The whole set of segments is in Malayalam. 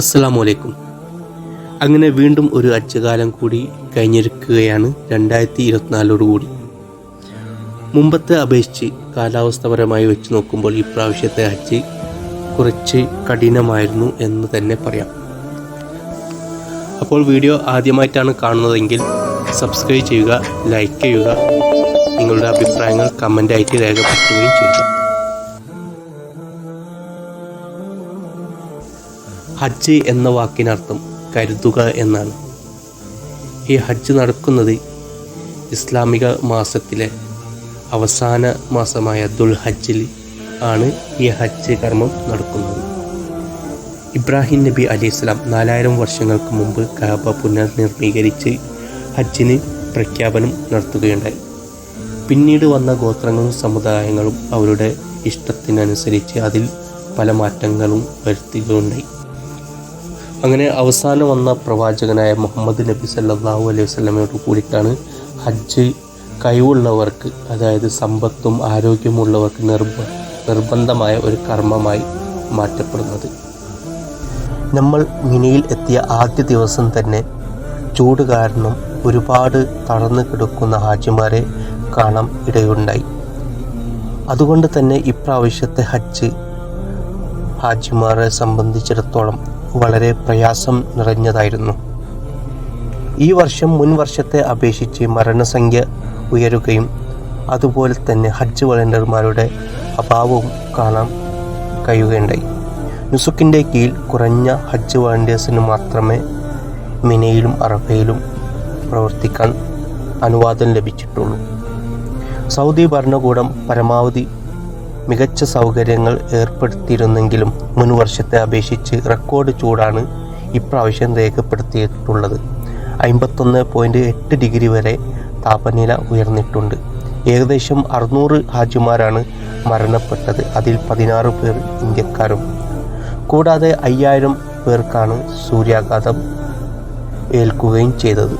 അസ്സലാമു അലൈക്കും അങ്ങനെ വീണ്ടും ഒരു അച്ചകാലം കൂടി കഴിഞ്ഞിരിക്കുകയാണ് രണ്ടായിരത്തി ഇരുപത്തിനാലോടുകൂടി മുമ്പത്തെ അപേക്ഷിച്ച് കാലാവസ്ഥപരമായി വെച്ച് നോക്കുമ്പോൾ ഈ പ്രാവശ്യത്തെ ഹജ്ജ് കുറച്ച് കഠിനമായിരുന്നു എന്ന് തന്നെ പറയാം. അപ്പോൾ വീഡിയോ ആദ്യമായിട്ടാണ് കാണുന്നതെങ്കിൽ സബ്സ്ക്രൈബ് ചെയ്യുക ലൈക്ക് ചെയ്യുക നിങ്ങളുടെ അഭിപ്രായങ്ങൾ കമന്റായിട്ട് രേഖപ്പെടുത്തുകയും ചെയ്യുക. ഹജ്ജ് എന്ന വാക്കിനർത്ഥം കരുതുക എന്നാണ്. ഈ ഹജ്ജ് നടക്കുന്നത് ഇസ്ലാമിക മാസത്തിലെ അവസാന മാസമായ ദുൽ ഹജ്ജിൽ ആണ് ഈ ഹജ്ജ് കർമ്മം നടക്കുന്നത്. ഇബ്രാഹിം നബി അലി ഇസ്ലാം നാലായിരം വർഷങ്ങൾക്ക് മുമ്പ് കാബ പുനർനിർമ്മീകരിച്ച് ഹജ്ജിന് പ്രഖ്യാപനം നടത്തുകയുണ്ടായി. പിന്നീട് വന്ന ഗോത്രങ്ങളും സമുദായങ്ങളും അവരുടെ ഇഷ്ടത്തിനനുസരിച്ച് അതിൽ പല മാറ്റങ്ങളും വരുത്തുകയുണ്ടായി. അങ്ങനെ അവസാനം വന്ന പ്രവാചകനായ മുഹമ്മദ് നബി സല്ലാഹു അലൈഹി വസ്ലമയോട് കൂടിയിട്ടാണ് ഹജ്ജ് കഴിവുള്ളവർക്ക് അതായത് സമ്പത്തും ആരോഗ്യമുള്ളവർക്ക് നിർബ നിർബന്ധമായ ഒരു കർമ്മമായി മാറ്റപ്പെടുന്നത്. നമ്മൾ മിനിയിൽ എത്തിയ ആദ്യ ദിവസം തന്നെ ചൂട് കാരണം ഒരുപാട് തളർന്നു കിടക്കുന്ന ഹാജിമാരെ കാണാൻ ഇടയുണ്ടായി. അതുകൊണ്ട് തന്നെ ഇപ്രാവശ്യത്തെ ഹജ്ജ് ഹാജിമാരെ സംബന്ധിച്ചിടത്തോളം വളരെ പ്രയാസം നിറഞ്ഞതായിരുന്നു. ഈ വർഷം മുൻ വർഷത്തെ അപേക്ഷിച്ച് മരണസംഖ്യ ഉയരുകയും അതുപോലെ തന്നെ ഹജ്ജ് വളണ്ടിയർമാരുടെ അഭാവവും കാണാൻ കഴിയുകയുണ്ടായി. നുസുക്കിന്റെ കീഴിൽ കുറഞ്ഞ ഹജ്ജ് വളണ്ടിയേഴ്സിന് മാത്രമേ മിനയിലും അറഫയിലും പ്രവർത്തിക്കാൻ അനുവാദം ലഭിച്ചിട്ടുള്ളൂ. സൗദി ഭരണകൂടം പരമാവധി മികച്ച സൗകര്യങ്ങൾ ഏർപ്പെടുത്തിയിരുന്നെങ്കിലും മുൻ വർഷത്തെ അപേക്ഷിച്ച് റെക്കോർഡ് ചൂടാണ് ഇപ്രാവശ്യം രേഖപ്പെടുത്തിയിട്ടുള്ളത്. അമ്പത്തൊന്ന് പോയിന്റ് എട്ട് ഡിഗ്രി വരെ താപനില ഉയർന്നിട്ടുണ്ട്. ഏകദേശം അറുന്നൂറ് ഹാജിമാരാണ് മരണപ്പെട്ടത്. അതിൽ പതിനാറ് പേർ ഇന്ത്യക്കാരും. കൂടാതെ അയ്യായിരം പേർക്കാണ് സൂര്യാഘാതം ഏൽക്കുകയും ചെയ്തത്.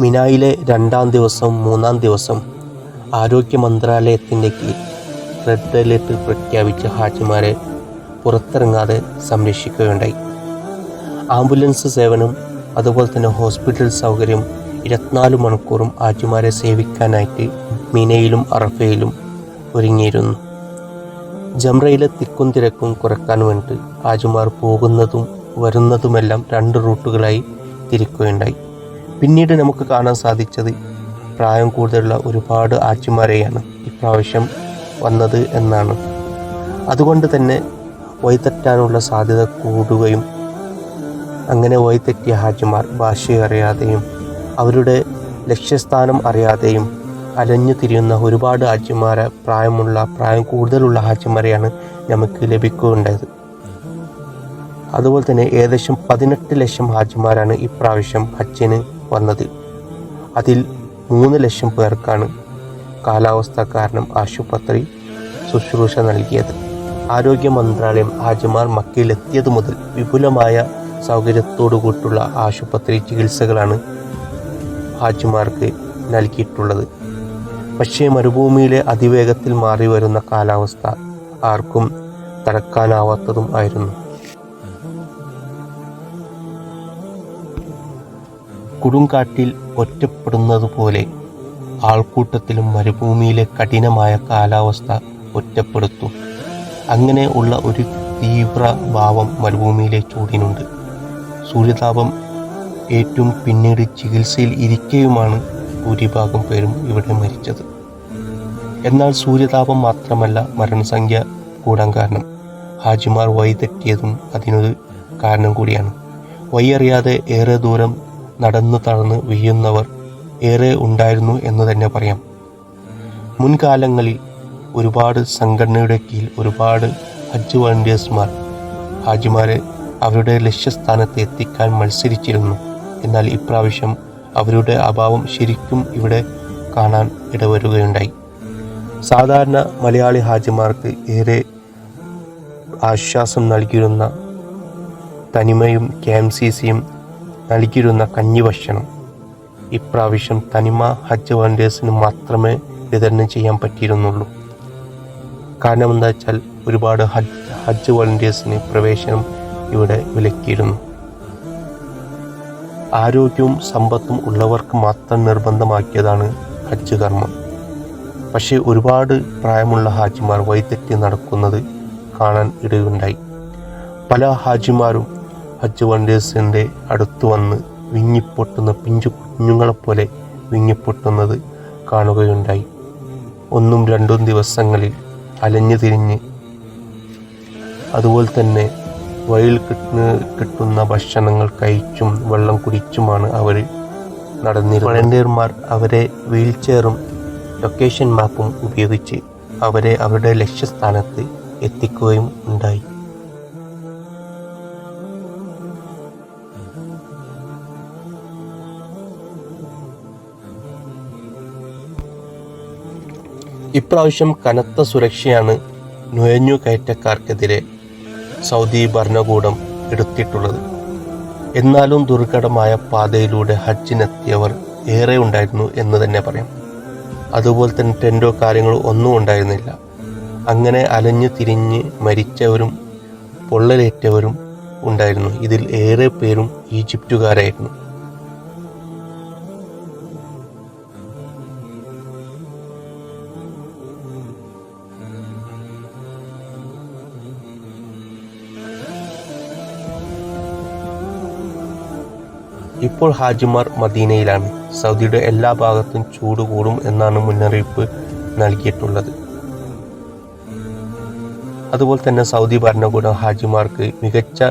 മിനായിലെ രണ്ടാം ദിവസം മൂന്നാം ദിവസം ആരോഗ്യ മന്ത്രാലയത്തിന്റെ കീഴിൽ റെഡ് അലേർട്ട് പ്രഖ്യാപിച്ച ഹാജിമാരെ പുറത്തിറങ്ങാതെ സംരക്ഷിക്കുകയുണ്ടായി. ആംബുലൻസ് സേവനം അതുപോലെ തന്നെ ഹോസ്പിറ്റൽ സൗകര്യം ഇരുപത്തിനാല് മണിക്കൂറും ഹാജിമാരെ സേവിക്കാനായിട്ട് മിനയിലും അറഫയിലും ഒരുങ്ങിയിരുന്നു. ജംറയിലെ തിക്കും തിരക്കും കുറയ്ക്കാൻ വേണ്ടി ഹാജിമാർ പോകുന്നതും വരുന്നതുമെല്ലാം രണ്ട് റൂട്ടുകളായി തിരിക്കുകയുണ്ടായി. പിന്നീട് നമുക്ക് കാണാൻ സാധിച്ചത് പ്രായം കൂടുതലുള്ള ഒരുപാട് ആച്ചിമാരെയാണ് ഇപ്രാവശ്യം വന്നത് എന്നാണ്. അതുകൊണ്ട് തന്നെ വഴിതെറ്റാനുള്ള സാധ്യത കൂടുകയും അങ്ങനെ വഴിതെറ്റിയ ഹാജിമാർ ഭാഷ അറിയാതെയും അവരുടെ ലക്ഷ്യസ്ഥാനം അറിയാതെയും അലഞ്ഞു തിരിയുന്ന ഒരുപാട് ഹാജിമാരെ പ്രായമുള്ള പ്രായം കൂടുതലുള്ള ഹാജിമാരെയാണ് നമുക്ക് ലഭിക്കുകയുണ്ടായത് അതുപോലെ തന്നെ ഏകദേശം പതിനെട്ട് ലക്ഷം ഹാജിമാരാണ് ഇപ്രാവശ്യം ഹജ്ജിന് വന്നത്. അതിൽ മൂന്ന് ലക്ഷം പേർക്കാണ് കാലാവസ്ഥ കാരണം ആശുപത്രി ശുശ്രൂഷ നൽകിയത്. ആരോഗ്യ മന്ത്രാലയം ഹാജിമാർ മക്കയിലെത്തിയത് മുതൽ വിപുലമായ സൗകര്യത്തോടു കൂട്ടുള്ള ആശുപത്രി ചികിത്സകളാണ് ഹാജിമാർക്ക് നൽകിയിട്ടുള്ളത്. പക്ഷേ മരുഭൂമിയിലെ അതിവേഗത്തിൽ മാറി വരുന്ന കാലാവസ്ഥ ആർക്കും തടക്കാനാവാത്തതും ആയിരുന്നു. കൊടുങ്കാട്ടിൽ ഒറ്റപ്പെടുന്നതുപോലെ ആൾക്കൂട്ടത്തിലും മരുഭൂമിയിലെ കഠിനമായ കാലാവസ്ഥ ഒറ്റപ്പെടുത്തും. അങ്ങനെ ഉള്ള ഒരു തീവ്ര ഭാവം മരുഭൂമിയിലെ ചൂടിനുണ്ട്. സൂര്യതാപം ഏറ്റവും പിന്നീട് ചികിത്സയിൽ ഇരിക്കെയുമാണ് ഭൂരിഭാഗം പേരും ഇവിടെ മരിച്ചത്. എന്നാൽ സൂര്യതാപം മാത്രമല്ല മരണസംഖ്യ കൂടാൻ കാരണം. ഹാജിമാർ വഴിതെറ്റിയതും അതിനൊരു കാരണം കൂടിയാണ്. വഴിയറിയാതെ ഏറെ ദൂരം നടന്നു തളർന്ന് വീഴുന്നവർ ഏറെ ഉണ്ടായിരുന്നു എന്ന് തന്നെ പറയാം. മുൻകാലങ്ങളിൽ ഒരുപാട് സംഘടനയുടെ കീഴിൽ ഒരുപാട് ഹജ്ജ് വളണ്ടിയേഴ്സ്മാർ ഹാജിമാരെ അവരുടെ ലക്ഷ്യസ്ഥാനത്ത് എത്തിക്കാൻ മത്സരിച്ചിരുന്നു. എന്നാൽ ഇപ്രാവശ്യം അവരുടെ അഭാവം ശരിക്കും ഇവിടെ കാണാൻ ഇടവരുകയുണ്ടായി. സാധാരണ മലയാളി ഹാജിമാർക്ക് ഏറെ ആശ്വാസം നൽകിയിരുന്ന തനിമയും കെ എം സി സിയും നൽകിയിരുന്ന കഞ്ഞി ഭക്ഷണം ഇപ്രാവശ്യം തനിമ ഹജ്ജ് വണ്ടേഴ്സിന് മാത്രമേ വിതരണം ചെയ്യാൻ പറ്റിയിരുന്നുള്ളൂ. കാരണം എന്താ വെച്ചാൽ ഒരുപാട് ഹജ്ജ് ഹജ്ജ് വോളണ്ടിയേഴ്സിന് പ്രവേശനം ഇവിടെ വിലക്കിയിരുന്നു. ആരോഗ്യവും സമ്പത്തും ഉള്ളവർക്ക് മാത്രം നിർബന്ധമാക്കിയതാണ് ഹജ്ജ് കർമ്മം. പക്ഷേ ഒരുപാട് പ്രായമുള്ള ഹാജിമാർ വൈതെറ്റി നടക്കുന്നത് കാണാൻ ഇടയുണ്ടായി. പല ഹാജിമാരും ഹജ്ജ് വണ്ടേഴ്സിന്റെ അടുത്ത് വന്ന് വിങ്ങിപ്പൊട്ടുന്ന പിഞ്ചു കുഞ്ഞുങ്ങളെപ്പോലെ വിങ്ങിപ്പൊട്ടുന്നത് കാണുകയുണ്ടായി. ഒന്നും രണ്ടും ദിവസങ്ങളിൽ അലഞ്ഞു തിരിഞ്ഞ് അതുപോലെ തന്നെ വഴിയിൽ കിട്ടുന്ന ഭക്ഷണങ്ങൾ കഴിച്ചും വെള്ളം കുടിച്ചുമാണ് അവർ നടന്നിരുന്നത്. വളണ്ടിയർമാർ അവരെ വീൽ ചെയറും ലൊക്കേഷൻ മാപ്പും ഉപയോഗിച്ച് അവരെ അവരുടെ ലക്ഷ്യസ്ഥാനത്ത് എത്തിക്കുകയും ഉണ്ടായി. ഇപ്രാവശ്യം കനത്ത സുരക്ഷയാണ് നുഴഞ്ഞു കയറ്റക്കാർക്കെതിരെ സൗദി ഭരണകൂടം എടുത്തിട്ടുള്ളത്. എന്നാലും ദുർഘടമായ പാതയിലൂടെ ഹജ്ജിനെത്തിയവർ ഏറെ ഉണ്ടായിരുന്നു എന്ന് തന്നെ പറയാം. അതുപോലെ തന്നെ ടെൻഡോ കാര്യങ്ങളോ ഒന്നും ഉണ്ടായിരുന്നില്ല. അങ്ങനെ അലഞ്ഞു തിരിഞ്ഞ് മരിച്ചവരും പൊള്ളലേറ്റവരും ഉണ്ടായിരുന്നു. ഇതിൽ ഏറെ പേരും ഈജിപ്തുകാരായിരുന്നു. ഇപ്പോൾ ഹാജിമാർ മദീനയിലാണ്. സൗദിയുടെ എല്ലാ ഭാഗത്തും ചൂട് കൂടും എന്നാണ് മുന്നറിയിപ്പ് നൽകിയിട്ടുള്ളത്. അതുപോലെ തന്നെ സൗദി ഭരണകൂടം ഹാജിമാർക്ക് മികച്ച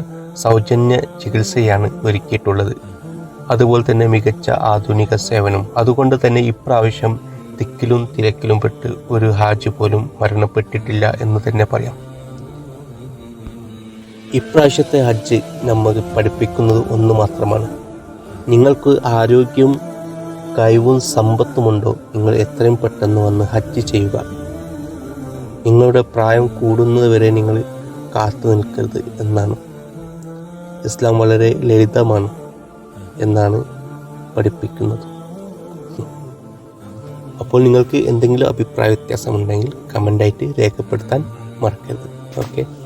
സൗജന്യ ചികിത്സയാണ് ഒരുക്കിയിട്ടുള്ളത്. അതുപോലെ തന്നെ മികച്ച ആധുനിക സേവനം. അതുകൊണ്ട് തന്നെ ഇപ്രാവശ്യം തിക്കിലും തിരക്കിലും പെട്ട് ഒരു ഹാജ് പോലും മരണപ്പെട്ടിട്ടില്ല എന്ന് തന്നെ പറയാം. ഇപ്രാവശ്യത്തെ ഹജ്ജ് നമ്മൾ പഠിപ്പിക്കുന്നത് ഒന്ന് മാത്രമാണ്. നിങ്ങൾക്ക് ആരോഗ്യവും കഴിവും സമ്പത്തുമുണ്ടോ? നിങ്ങൾ എത്രയും പെട്ടെന്ന് വന്ന് ഹജ്ജ് ചെയ്യുക. നിങ്ങളുടെ പ്രായം കൂടുന്നത് വരെ നിങ്ങൾ കാത്തു നിൽക്കരുത് എന്നാണ്. ഇസ്ലാം വളരെ ലളിതമാണ് എന്നാണ് പഠിപ്പിക്കുന്നത്. അപ്പോൾ നിങ്ങൾക്ക് എന്തെങ്കിലും അഭിപ്രായ വ്യത്യാസമുണ്ടെങ്കിൽ കമന്റായിട്ട് രേഖപ്പെടുത്താൻ മറക്കരുത്. ഓക്കെ.